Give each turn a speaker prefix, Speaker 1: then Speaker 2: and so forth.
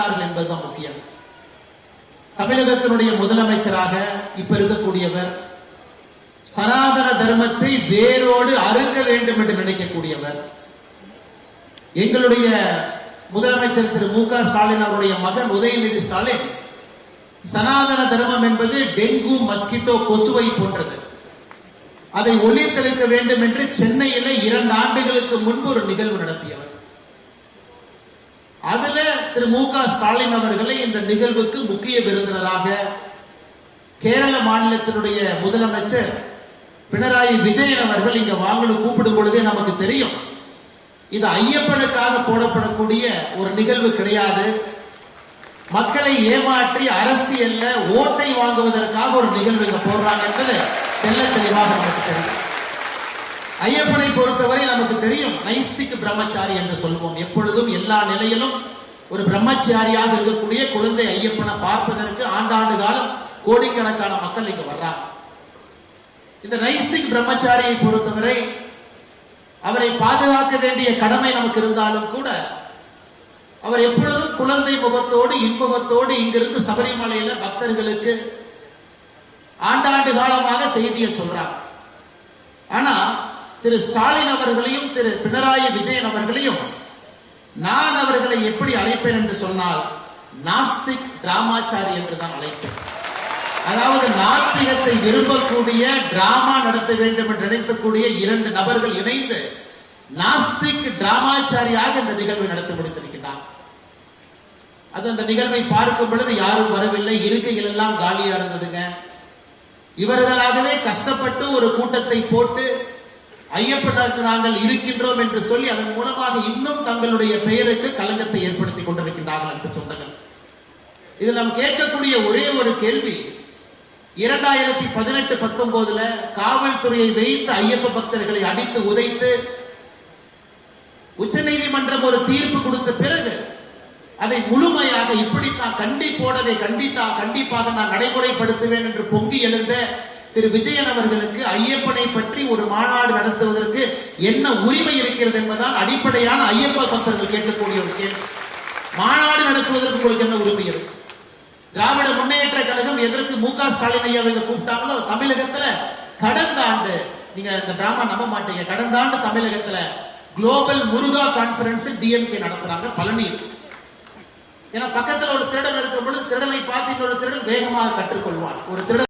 Speaker 1: செய்தார்கள் என்பதுதான் முக்கியம். தமிழகத்தினுடைய முதலமைச்சராக இப்ப இருக்கக்கூடியவர் சனாதன தர்மத்தை வேரோடு அறுக்க வேண்டும் என்று நினைக்கக்கூடியவர் எங்களுடைய முதலமைச்சர் திரு மு க ஸ்டாலின் அவருடைய மகன் உதயநிதி ஸ்டாலின் சனாதன தர்மம் என்பது டெங்கு மஸ்கிட்டோ கொசுவை போன்றது. அதை ஒளித்தளிக்க வேண்டும் என்று சென்னையில இரண்டு ஆண்டுகளுக்கு முன்பு ஒரு நிகழ்வு நடத்தியவர். திரு மு க. ஸ்டாலின் அவர்களை இந்த நிகழ்வுக்கு முக்கிய விருந்தினராக கேரள மாநிலத்தினுடைய முதலமைச்சர் பினராயி விஜயன் அவர்கள் இங்க வாங்கணும் கூப்பிடும் பொழுதே நமக்கு தெரியும். இது ஐயப்பனுக்காக போடப்படக்கூடிய ஒரு நிகழ்வு கிடையாது. மக்களை ஏமாற்றி அரசியல்ல ஓட்டை வாங்குவதற்காக ஒரு நிகழ்வு இங்க போடுறாங்க என்பது தெல்ல தெளிவாக நமக்கு தெரியும். ஐயப்பனை பொறுத்தவரை நமக்கு தெரியும் நைஸ்திக் பிரம்மச்சாரி என்று சொல்வோம். எப்பொழுதும் எல்லா நிலையிலும் ஒரு பிரம்மச்சாரியாக இருக்கக்கூடிய குழந்தை ஐயப்பனை பார்ப்பதற்கு ஆண்டாண்டு காலம் கோடிக்கணக்கான மக்கள் இங்க வர்றாங்க. இந்த நைஸ்திக் பிரம்மச்சாரியை பொறுத்தவரை அவரை பாதுகாக்க வேண்டிய கடமை நமக்கு இருந்தாலும் கூட அவர் எப்பொழுதும் குழந்தை முகத்தோடு இன்முகத்தோடு இங்கிருந்து சபரிமலையில பக்தர்களுக்கு ஆண்டாண்டு காலமாக செய்தியை சொல்றார். ஆனா திரு ஸ்டாலின் அவர்களையும் திரு பினராயி விஜயன் அவர்களையும் நான் அவர்களை எப்படி அழைப்பேன் என்று சொன்னால் நாஸ்திக் டிராமாச்சாரி என்று தான் அழைப்பேன். அதாவது நாத்திகத்தை விரும்பக்கூடிய டிராமா நடத்த வேண்டும் என்று நினைக்கக்கூடிய இரண்டு நபர்கள் இணைந்து நாஸ்திக் டிராமாச்சாரியாக இந்த நிகழ்வை நடத்தி முடித்திருக்கிறார் அது அந்த நிகழ்வை பார்க்கும் பொழுது யாரும் வரவில்லை இருக்கைகள் எல்லாம் காலியா இருந்ததுங்க. இவர்களாகவே கஷ்டப்பட்டு ஒரு கூட்டத்தை போட்டு ஐயப்பனுக்கு நாங்கள் இருக்கின்றோம் என்று சொல்லி அதன் மூலமாக இன்னும் தங்களுடைய பெயருக்கு களங்கத்தை ஏற்படுத்தி கொண்டிருக்கின்றார்கள் என்று சொந்தங்கள். இது நாம் கேட்கக்கூடிய ஒரே ஒரு கேள்வி இரண்டாயிரத்தி பதினெட்டு பத்தொன்பதுல காவல்துறையை வைத்து ஐயப்ப பக்தர்களை அடித்து உதைத்து உச்சநீதிமன்றம் ஒரு தீர்ப்பு கொடுத்த பிறகு அதை முழுமையாக இப்படித்தான் கண்டிப்போடவே கண்டித்தா கண்டிப்பாக நான் நடைமுறைப்படுத்துவேன் என்று பொங்கி எழுந்த திரு விஜயன் அவர்களுக்கு ஐயப்பனை பற்றி ஒரு மாநாடு நடத்துவதற்கு என்ன உரிமை இருக்கிறது என்பதால் அடிப்படையான ஐயப்ப பக்தர்கள் கேட்கக்கூடிய ஒரு கேள்வி. மாநாடு நடத்துவதற்கு உங்களுக்கு என்ன உரிமை இருக்கு? திராவிட முன்னேற்ற கழகம் எதற்கு மு க ஸ்டாலின் ஐயா அவங்க கூப்பிட்டாங்களோ தமிழகத்துல கடந்த ஆண்டு நீங்க இந்த டிராமா நம்ப மாட்டீங்க. கடந்த ஆண்டு தமிழகத்துல குளோபல் முருகா கான்பரன்ஸ் டிஎம்கே நடத்துறாங்க பழனியில் ஏன்னா பக்கத்துல ஒரு திருடன் இருக்கும் பொழுது திருடனை பார்த்து இன்னொரு திருடன் வேகமாக கற்றுக்கொள்வான். ஒரு திருடன்